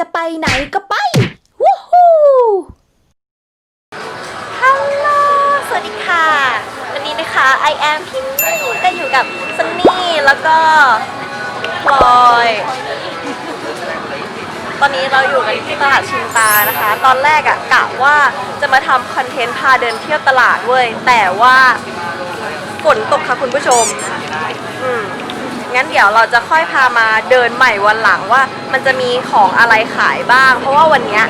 จะไปไหนก็ไป วู้ฮู้ฮัลโหล สวัสดีค่ะ วันนี้นะคะ I am พี่มี่ก็อยู่กับซันนี่แล้วก็พลอย ตอนนี้เราอยู่กันที่ตลาดชินตานะคะ ตอนแรกอะกะว่าจะมาทำคอนเทนต์พาเดินเที่ยวตลาดเว้ย แต่ว่าฝนตกค่ะคุณผู้ชม งั้นเดี๋ยวเราจะค่อยพามาเดินใหม่วันหลังว่ามันจะมีของอะไรขายบ้าง เพราะว่าวันเนี้ย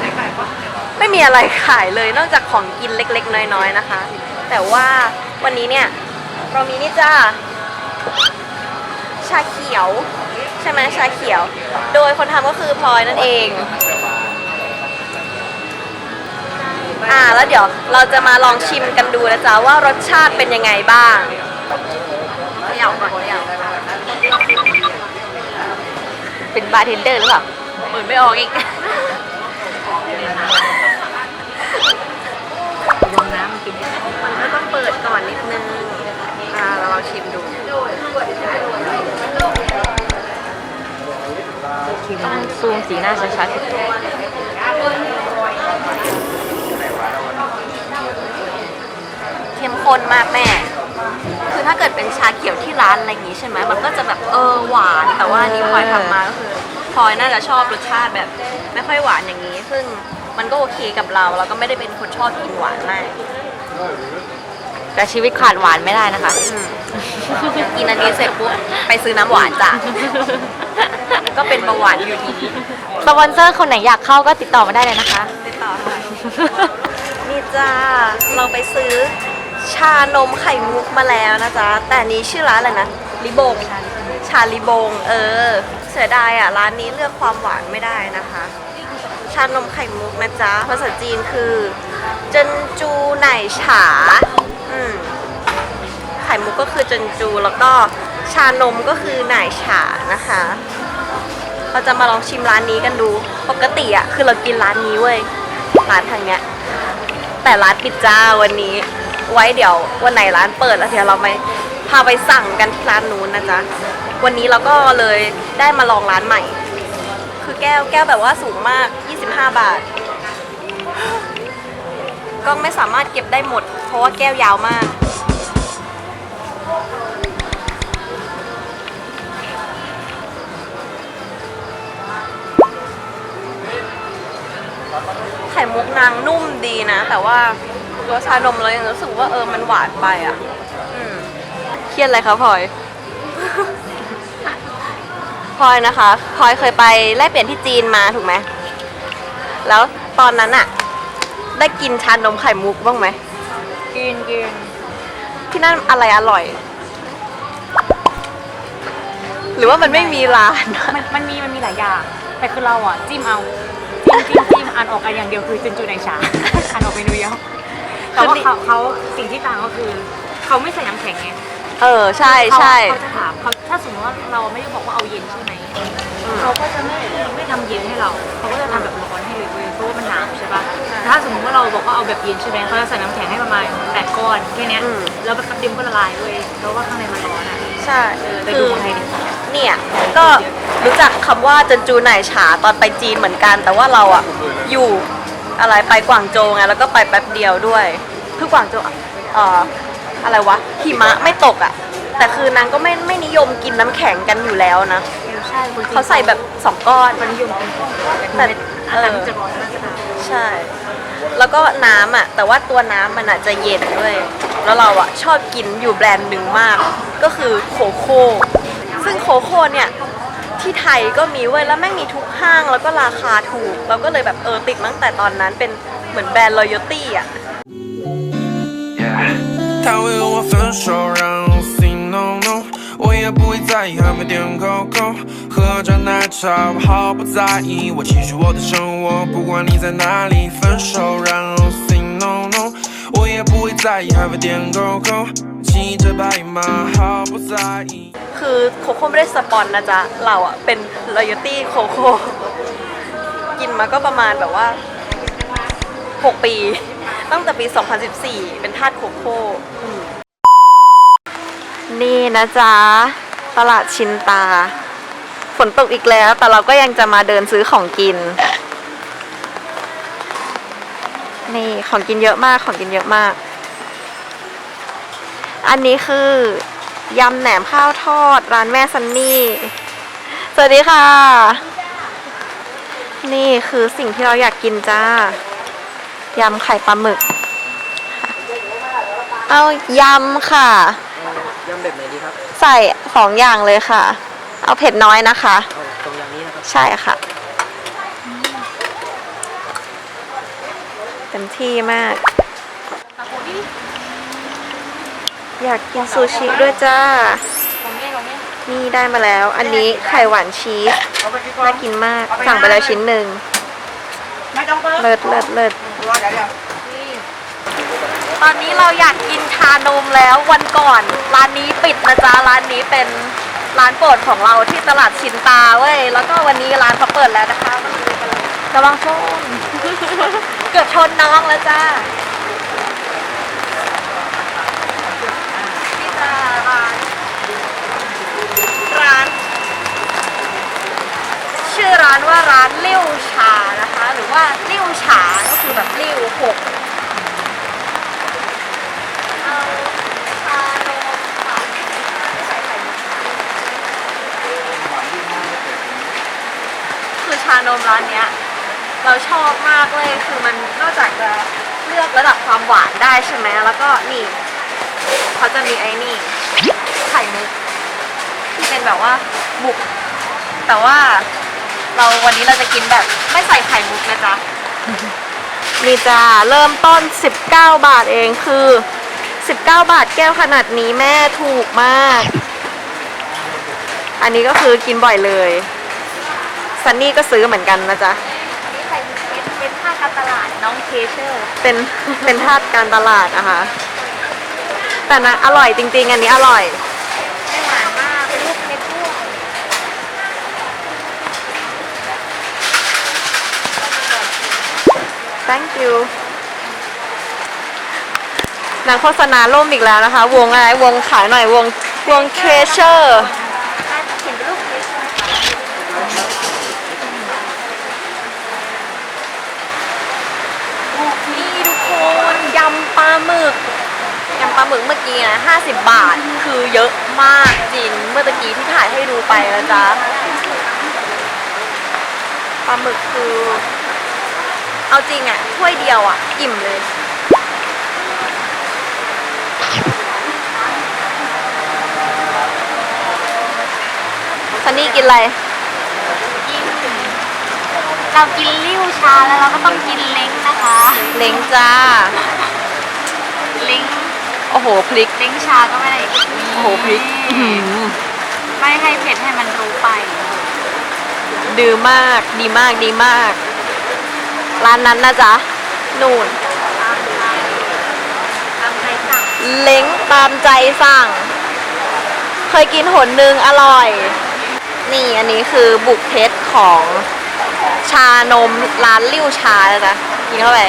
ไม่มีอะไรขายเลยนอกจากของกินเล็กๆ น้อยๆนะคะ แต่ว่าวันนี้เนี่ยเรามีนี่จ้าชาเขียว ใช่ไหมชาเขียว โดยคนทำก็คือพลอยนั่นเอง อ่าแล้วเดี๋ยวเราจะมาลองชิมกันดูนะจ๊ะว่ารสชาติเป็นยังไงบ้างเขย่าก่อนเขย่า เป็นบาร์เทนเดอร์หรือเปล่าเปิดไม่ออกอีกลงน้ำกินมันก็ต้องเปิดก่อนนิดนึงอ่าเราลองชิมดูต้องซูมสีหน้าชัดเข้มข้นมากแม่คือ ถ้าเกิดเป็นชาเขียวที่ร้านอะไรอย่างงี้ใช่ไหมมันก็จะแบบเออหวาน แต่ว่าอันนี้พลอยทำมาก็คือพลอยน่าจะชอบรสชาติแบบไม่ค่อยหวานอย่างนี้ ซึ่งมันก็โอเคกับเราเราก็ไม่ได้เป็นคนชอบกินหวานมากๆแต่ชีวิตขาดหวานไม่ได้นะคะ อืมกินอันนี้เสร็จปุ๊บไปซื้อน้ำหวานจ้ะ ก็เป็นเบาหวานอยู่ดีสปอนเซอร์คนไหนอยากเข้าก็ติดต่อมาได้เลยนะคะ ติดต่อค่ะ นี่จ้าเราไปซื้อ ชานมไข่มุกมาแล้วนะจ๊ะ แต่นี้ชื่อร้านอะไรนะลิบง ชาลิบง เออ เสียดายอะ ร้านนี้เลือกความหวานไม่ได้นะคะ ชานมไข่มุกนะจ๊ะ ภาษาจีนคือเจนจูไหนฉา อืมไข่มุกก็คือเจนจู แล้วก็ชานมก็คือไหนฉานะคะ เราจะมาลองชิมร้านนี้กันดู ปกติอะ คือเรากินร้านนี้เว้ย ร้านทางเนี้ย แต่ร้านปิดจ้าวันนี้ ไว้เดี๋ยววันไหนร้านเปิดแล้วเดี๋ยวเราไปพาไปสั่งกันที่ร้านนู้นนะจ๊ะวันนี้เราก็เลยได้มาลองร้านใหม่ คือแก้วแก้วแบบว่าสูงมาก 25 บาท ก็ไม่สามารถเก็บได้หมด เพราะว่าแก้วยาวมากไข่มุกนางนุ่มดีนะ แต่ว่า ตัวชานมเรายังรู้สึกว่าเออมันหวานไปอะอืมเครียดอะไรคะพลอยพลอยนะคะพลอยเคยไปแลกเปลี่ยนที่จีนมาถูกไหมแล้วตอนนั้นอะได้กินชานมไข่มุกบ้างไหมกินกินที่นั่นอะไรอร่อย หรือว่ามันไม่มีร้านมันมันมีมันมีหลายอย่างแต่คือเราอะจิ้มเอาจิ้มจิ้มจิ้มอ่านออกกันอย่างเดียวคือจุนจูในชาอ่านออกเมนูเดียว แต่ว่าเขาเขาสิ่งที่ต่างก็คือ เขาไม่ใส่น้ำแข็งไงเออใช่ใช่เขาเขาจะถามเขาถ้าสมมติว่าเราไม่ได้บอกว่าเอาเย็นใช่ไหมเขาก็จะไม่ไม่ทำเย็นให้เราเขาก็จะทำแบบร้อนให้เลยเว้ยเพราะว่ามันหนาวใช่ปะแต่ถ้าสมมติว่าเราบอกว่าเอาแบบเย็นใช่ไหมเขาจะใส่น้ำแข็งให้ประมาณแปดก้อนแค่เนี้ยอืมแล้วแบบแป๊บเดียวก็ละลายเว้ยเพราะว่าข้างในมันร้อนอะใช่เออไปคืดูอข้างในดิเนี่ยก็รู้จักคำว่าจันจูไหนฉาตอนไปจีนเหมือนกัน แต่ว่าเราอะอยู่ อะไรไปกวางโจวไงแล้วก็ไปแป๊บเดียวด้วยคือกวางโจวเอ่ออะไรวะหิมะไม่ตกอะแต่คือนางก็ไม่ไม่นิยมกินน้ำแข็งกันอยู่แล้วนะใช่คนจีนเขาใส่แบบสองก้อนมันนิยมกินของร้อนแต่แต่เออแต่มันจะร้อนมากค่ะใช่ แล้วก็น้ำอะแต่ว่าตัวน้ำมันอะจะเย็นด้วย แล้วเราอะชอบกินอยู่แบรนด์หนึ่งมาก ก็คือโคโค่ ซึ่งโคโค่เนี่ย ที่ไทยก็มีเว้ยแล้วแม่งมีทุกห้างแล้วก็ราคาถูก เราก็เลยแบบเออติดมาตั้งแต่ตอนนั้นเป็นเหมือนแบรนด์ loyalty อะ 他会和我分手，然后 say no no，我也不会在意，喝杯点口口，喝着奶茶，我毫不在意，我继续我的生活，不管你在哪里。分手，然后 say no no，我也不会在意，喝杯点口 คือโคโค่ไม่ได้สปอนนะจ๊ะ เราอะเป็นรอยตี้โคโค่กินมาก็ประมาณแบบว่า 6 ปี ตั้งแต่ปี 2014 เป็นทาสโคโค่นี่นะจ๊ะ ตลาดชินตา ฝนตกอีกแล้ว แต่เราก็ยังจะมาเดินซื้อของกิน นี่ของกินเยอะมากของกินเยอะมาก อันนี้คือยำแหนมข้าวทอดร้านแม่ซันนี่ สวัสดีค่ะ นี่คือสิ่งที่เราอยากกินจ้ายำไข่ปลาหมึก เอายำค่ะ ยำแบบไหนดีครับ ใส่สองอย่างเลยค่ะ เอาเผ็ดน้อยนะคะเอาตรงอย่างนี้นะครับ ใช่ค่ะ เต็มที่มาก อยากกินซูชิด้วยจ้าของแม่ของแม่นี่ได้มาแล้ว อันนี้ไข่หวานชีส น่ากินมาก สั่งไปแล้วชิ้นหนึ่งไม่ต้องเพิ่มเลิศเลิศเลิศเดี๋ยวเดี๋ยวตอนนี้เราอยากกินชานมแล้ววันก่อน ร้านนี้ปิดนะจ๊ะ ร้านนี้เป็นร้านโปรดของเราที่ตลาดชินตาเว้ย แล้วก็วันนี้ร้านเขาเปิดแล้วนะคะมาดูกันเลยระวังชนเกือบชนน้องแล้วจ้านี่จ้าร้าน ร้าน ชื่อร้านว่าร้านเลี้ยวชานะคะ หรือว่าเลี้ยวฉาก็คือแบบเลี้ยวหกเอาชานมค่ะใส่ไข่มุกคือชานมร้านเนี้ยเราชอบมากเลยคือมันนอกจากจะเลือกระดับความหวานได้ใช่ไหมแล้วก็นี่เขาจะมีไอ้นี่ไข่มุกที่เป็นแบบว่าบุกแต่ว่า เราวันนี้เราจะกินแบบไม่ใส่ไข่มุกนะจ๊ะ นี่จ้าเริ่มต้น 19 บาทเองคือ 19 บาทแก้วขนาดนี้แม่ถูกมาก อันนี้ก็คือกินบ่อยเลยซันนี่ก็ซื้อเหมือนกันนะจ๊ะอันนี้ใส่เป็นเป็นผ้าการตลาดน้องเคเชอร์เป็นเป็นทาสการตลาดนะคะแต่นะอร่อยจริงๆ อันนี้อร่อย ไม่หวานมากเป็นลูกเม็ดร่วง thank you หนังโฆษณาล่มอีกแล้วนะคะ วงอะไร วงขายหน่อยวงวงเคเชอร์ถ้าเชอร์นี่ทุกคนยำปลาหมึกยำปลาหมึกเมื่อกี้นะ50 บาท คือเยอะมากจริง เมื่อตะกี้ที่ถ่ายให้ดูไปนะจ๊ะ ปลาหมึกคือ เอาจริงอะถ้วยเดียวอะอิ่มเลย ซันนี่กินอะไรกินเรากินลิ้วชาแล้วเราก็ต้องกินเล้งนะคะ เล้งจ้า เล้งโอ้โหพริก เล้งชาก็ไม่ได้โอ้โหพริก อื้อหือไม่ให้เผ็ดให้มันรู้ไปดื้อมาก ดีมาก ดีมาก ร้านนั้นนะจ๊ะนู่นทำใครสั่งเล้งตามใจสั่ง เคยกินหนหนึ่งอร่อย นี่อันนี้คือบุกเพชรของชานมร้านลิ้วชานะจ๊ะกินเข้าไป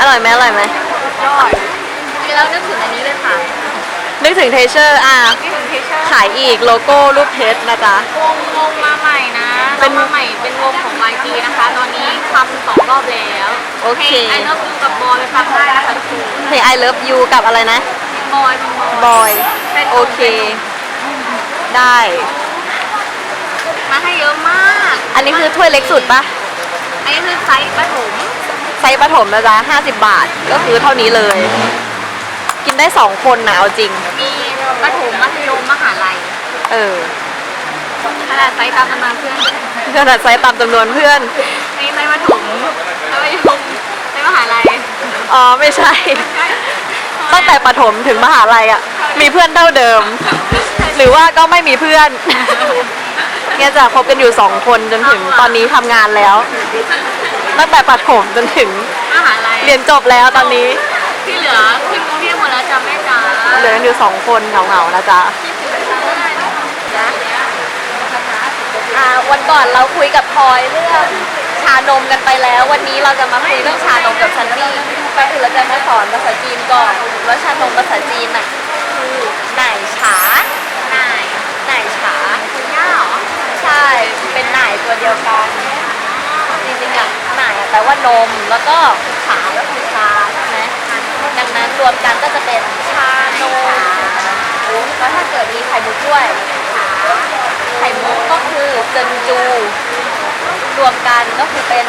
อร่อยไหมอร่อยไหมยอดกินแล้วนึกถึงอันนี้เลยค่ะ นึกถึงเทเชอร์อะ นึกถึงเคเชอร์ขายอีกโลโก้รูปเพชรนะจ๊ะ วงวงมาใหม่นะเป็นมาใหม่เป็นวงของ YG นะคะ ตอนนี้ทำสองรอบแล้วโอเค ไอ้เลิฟยูกับบอยไปฟังได้นะคะทุกคนเพลง I love you กับอะไรนะ บอยเป็นบอยบอย เป็นโอเค ได้ มาให้เยอะมากอันนี้คือถ้วยเล็กสุดปะอันนี้คือไซส์ประถมไซส์ประถมนะจ๊ะ50 บาท ก็คือเท่านี้เลย กินได้สองคนนะเอาจริง มี ประถมมัธยมมหาลัยเออขนาดไซส์ตามจำนวนเพื่อนขนาดไซส์ตามจำนวนเพื่อนมีไซส์ประถมไซส์มัธยมไซส์มหาลัยอ๋อไม่ใช่ ตั้งแต่ประถมถึงมหาลัยอะ มีเพื่อนเท่าเดิม หรือว่าก็ไม่มีเพื่อนเนี่ยจะคบกันอยู่สองคนจนถึงตอนนี้ทำงานแล้ว ตั้งแต่ประถมจนถึงมหาลัยเรียนจบแล้วตอนนี้ ที่เหลือขึ้นกรุงเทพหมดแล้วจำแม่จ๋าเหลือกันอยู่สองคนเหงาๆนะจ๊ะ อ่าวันก่อนเราคุยกับพลอยเรื่องชานมกันไปแล้ว วันนี้เราจะมาคุยเรื่องชานมกับซันนี่ไปถึงเราจะมาสอนภาษาจีนก่อนแล้วชานมภาษาจีนน่ะคือไหนฉานายไหนฉาคุณย่าเหรอใช่เป็นไหนตัวเดียวกันจริงๆอะไหนอะแปลว่านมแล้วก็ขาก็คือชาใช่ไหม ดังนั้นรวมกันก็จะเป็นชานมแล้วถ้าเกิดมีไข่มุกด้วย ไข่มุกก็คือเจนจู รวมกันก็คือเป็น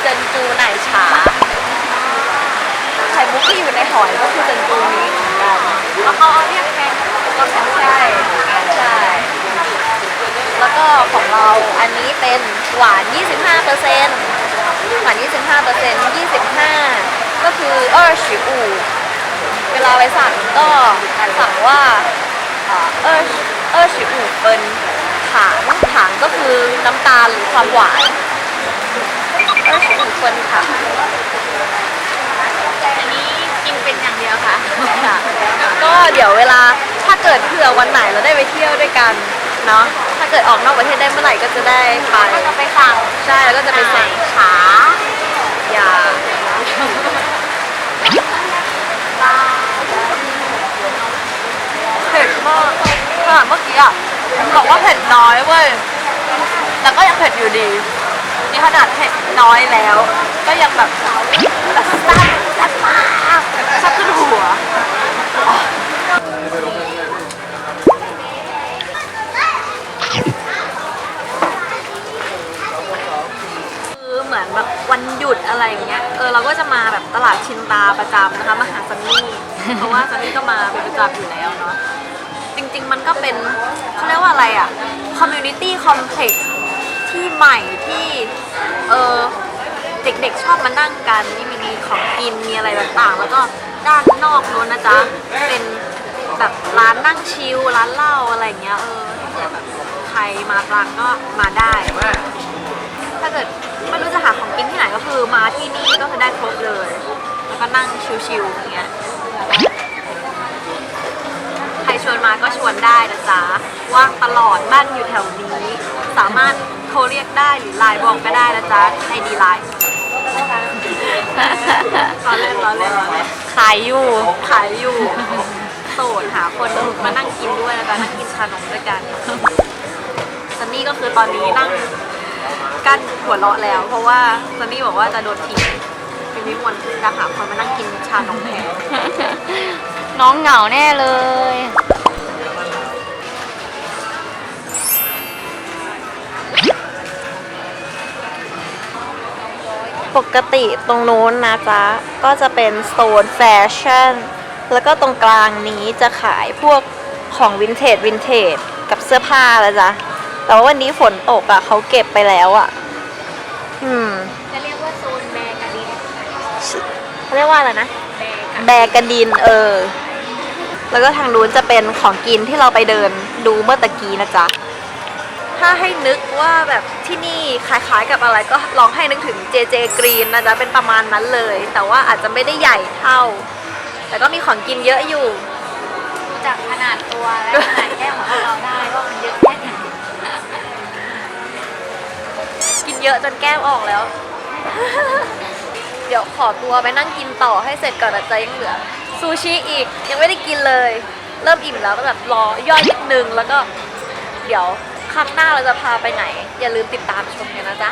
เจนจูไหนฉา ไข่มุกที่อยู่ในหอยก็คือเจนจูนี้เหมือนกันแล้วเขาเอาเรียกแทนก็ใช่ใช่แล้วก็ของเราอันนี้เป็นหวาน 25เปอร์เซ็นต์หวาน 25เปอร์เซ็นต์25 ก็คือเออชิอูเวลาไปสั่งก็สั่งว่าเออเออชิอูเป็นถางถางก็คือน้ำตาลหรือความหวานเออชิอูเป็นถางอันนี้กินเป็นอย่างเดียวค่ะค่ะ ก็เดี๋ยวเวลาถ้าเกิดเผื่อวันไหนเราได้ไปเที่ยวด้วยกันเนาะถ้าเกิดออกนอกประเทศได้เมื่อไหร่ก็จะได้ไปก็จะไปสั่งใช่แล้วก็จะไปสั่งขายา เผ็ดมากขนาดเมื่อกี้อะบอกว่าเผ็ดน้อยเว้ยแต่ก็ยังเผ็ดอยู่ดี นี่ขนาดเผ็ดน้อยแล้ว ก็ยังแบบแบบแซ่บแซ่บมากแซ่บขึ้นหัว คือเหมือนแบบ วันหยุดอะไรอย่างเงี้ยเออเราก็จะมาแบบตลาดชินตาประจำนะคะมาหาซันนี่ เพราะว่าซันนี่ก็มาเป็นประจำอยู่แล้วเนาะจริง ๆ มันก็เป็นเขาเรียกว่าอะไรอะคอมมูนิตี้คอมเพล็กซ์ที่ใหม่ที่เออเด็กๆชอบมานั่งกันนี่มีของกินมีอะไรต่างๆ แล้วก็ด้านนอกนู้นนะจ๊ะเป็นแบบร้านนั่งชิลร้านเหล้าอะไรอย่างเงี้ยเออถ้าเกิดแบบใครมาตรังก็มาได้ ถ้าเกิดไม่รู้จะหาของกินที่ไหนก็คือมาที่นี่ก็คือได้ครบเลย แล้วก็นั่งชิลๆอย่างเงี้ยใครชวนมาก็ชวนได้นะจ๊ะว่างตลอดบ้านอยู่แถวนี้ สามารถโทรเรียกได้หรือไลน์บอกก็ได้นะจ๊ะไอดีไลน์รอเล่นรอเล่นรอเล่นขายอยู่ขายอยู่โสดหาคนมานั่งกินด้วยนะจ๊ะนั่งกินชานมด้วยกันซันนี่ก็คือตอนนี้นั่ง กั้นหัวเราะแล้ว เพราะว่าซันนี่บอกว่าจะโดนทิ้งเป็นวิมวนจะหาคนมานั่งกินชานมแทนน้องเหงาแน่เลย ปกติตรงนู้นนะจ๊ะ ก็จะเป็นโซนแฟชั่น แล้วก็ตรงกลางนี้จะขายพวกของวินเทจวินเทจกับเสื้อผ้าแล้วจ๊ะ แต่ว่าวันนี้ฝนตกอะ่ะเขาเก็บไปแล้วอะ่ะ อืมจะเรียกว่าโซนแบกาดินเขาเรียกว่าอะไรนะ แบกาแบกระดินเออ แล้วก็ทางนู้นจะเป็นของกินที่เราไปเดินดูเมื่อตะกี้นะจ๊ะ ถ้าให้นึกว่าแบบที่นี่คล้ายๆกับอะไรก็ลองให้นึกถึง JJ Green นะจ๊ะ เป็นประมาณนั้นเลย แต่ว่าอาจจะไม่ได้ใหญ่เท่า แต่ก็มีของกินเยอะอยู่ดูจากขนาดตัวและ เยอะจนแก้มออกแล้ว เดี๋ยวขอตัวไปนั่งกินต่อให้เสร็จก่อนนะจ๊ะยังเหลือซูชิอีกยังไม่ได้กินเลย เริ่มอิ่มแล้วก็แบบรอย่อยนิดนึงแล้วก็ เดี๋ยวครั้งหน้าเราจะพาไปไหน อย่าลืมติดตามชมกันนะจ๊ะ